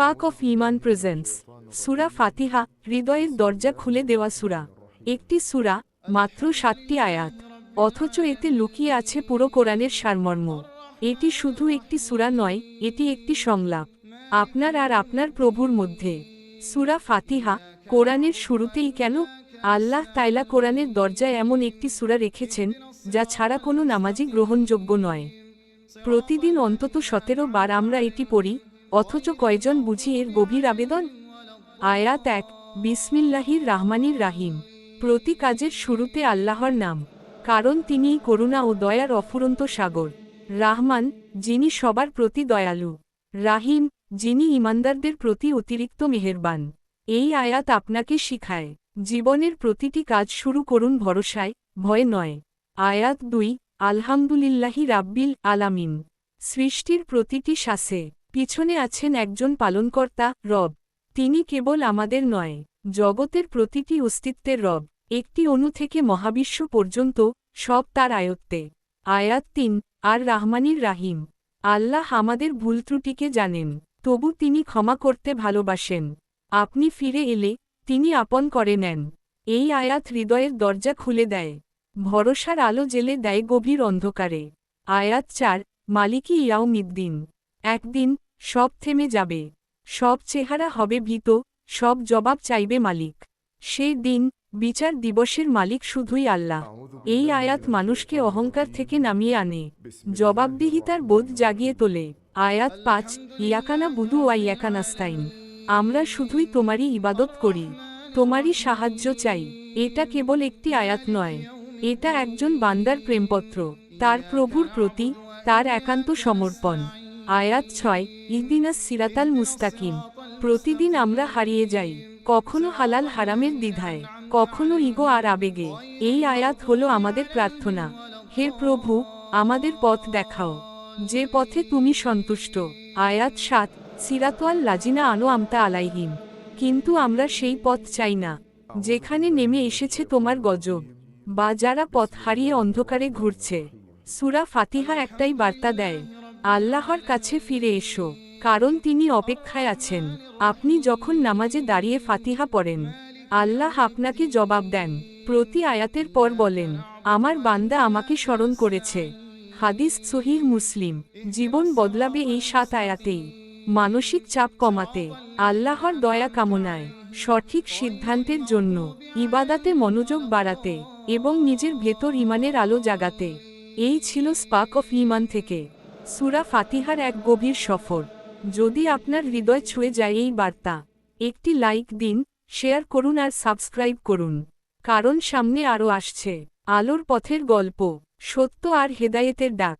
Spark of Iman presence সুরা ফাতিহা, হৃদয়ের দরজা খুলে দেওয়া সুরা। একটি সুরা, মাত্র সাতটি আয়াত। অথচ এতে লুকিয়ে আছে পুরো কোরআনের সারমর্ম। এটি শুধু একটি সুরা নয়, এটি একটি সংলাপ। আপনার আর আপনার প্রভুর মধ্যে। সুরা ফাতিহা, কোরআনের শুরুতেই কেন? আল্লাহ তাইলা কোরআনের দরজায় এমন একটি সুরা রেখেছেন, যা ছাড়া কোনো নামাজি গ্রহণযোগ্য নয়। প্রতিদিন অন্তত সতেরো বার আমরা এটি পড়ি অথচ কয়জন বুঝি এর গভীর আবেদন? আয়াত এক, বিসমিল্লাহির রাহমানির রাহিম। প্রতি কাজের শুরুতে আল্লাহর নাম, কারণ তিনিই করুণা ও দয়ার অফুরন্ত সাগর। রাহমান, যিনি সবার প্রতি দয়ালু। রাহিম, যিনি ইমানদারদের প্রতি অতিরিক্ত মেহেরবান। এই আয়াত আপনাকে শিখায়, জীবনের প্রতিটি কাজ শুরু করুন ভরসায়, ভয় নয়। আয়াত দুই, আলহামদুলিল্লাহি রাব্বিল আলামিন। সৃষ্টির প্রতিটি শ্বাসে। পিছনে আছেন একজন পালনকর্তা, রব। তিনি কেবল আমাদের নয়, জগতের প্রতিটি অস্তিত্বের রব। একটি অণু থেকে মহাবিশ্ব পর্যন্ত, সব তার আয়ত্তে। আয়াত তিন, আর রাহমানির রাহিম। আল্লাহ আমাদের ভুল ত্রুটিকে জানেন, তবু তিনি ক্ষমা করতে ভালোবাসেন। আপনি ফিরে এলে, তিনি আপন করে নেন। এই আয়াত হৃদয়ের দরজা খুলে দেয়। ভরসার আলো জেলে দেয় গভীর অন্ধকারে। আয়াত চার, মালিকি ইয়াউমিদ্দিন। একদিন, সব থেমে যাবে। সব চেহারা হবে ভীত, সব জবাব চাইবে মালিক। সেই দিন, বিচার দিবসের মালিক শুধুই আল্লাহ। এই আয়াত মানুষকে অহংকার থেকে নামিয়ে আনে। জবাবদিহিতার বোধ জাগিয়ে তোলে। আয়াত পাঁচ, ইয়াকানা বুধু ওয়া ইয়াকানাস্তাইন। আমরা শুধুই তোমারই ইবাদত করি, তোমারই সাহায্য চাই। এটা কেবল একটি আয়াত নয়। এটা একজন বান্দার প্রেমপত্র। তার প্রভুর প্রতি, তার একান্ত সমর্পণ। আয়াত ছয়, ইহদিনাস সিরাতাল মুস্তাকিম। প্রতিদিন আমরা হারিয়ে যাই, কখনো হালাল হারামের দ্বিধায়, কখনো ইগো আর আবেগে। এই আয়াত হলো আমাদের প্রার্থনা। হে প্রভু, আমাদের পথ দেখাও। যে পথে তুমি সন্তুষ্ট। আয়াত সাত সিরাতোয়াল লাজিনা আনো আমতা আলাইহিম। কিন্তু আমরা সেই পথ চাই না, যেখানে নেমে এসেছে তোমার গজব, বা যারা পথ হারিয়ে অন্ধকারে ঘুরছে। সুরা ফাতিহা একটাই বার্তা দেয় আল্লাহর কাছে ফিরে এসো, কারণ তিনি অপেক্ষায় আছেন। আপনি যখন নামাজে দাঁড়িয়ে ফাতিহা পড়েন, আল্লাহ আপনাকে জবাব দেন। প্রতি আয়াতের পর বলেন, আমার বান্দা আমাকে স্মরণ করেছে। হাদিস সহির মুসলিম। জীবন বদলাবে এই সাত আয়াতেই। মানসিক চাপ কমাতে, আল্লাহর দয়া কামনায়, সঠিক সিদ্ধান্তের জন্য, ইবাদাতে মনোযোগ বাড়াতে এবং নিজের ভেতর ইমানের আলো জাগাতে। এই ছিল স্পাক অফ ইমান থেকে। সুরা ফাতিহার এক গভীর সফর। যদি আপনার হৃদয় ছুঁয়ে যায় এই বার্তা, একটি লাইক দিন, শেয়ার করুন আর সাবস্ক্রাইব করুন। কারণ সামনে আরও আসছে। আলোর পথের গল্প, সত্য আর হেদায়েতের ডাক।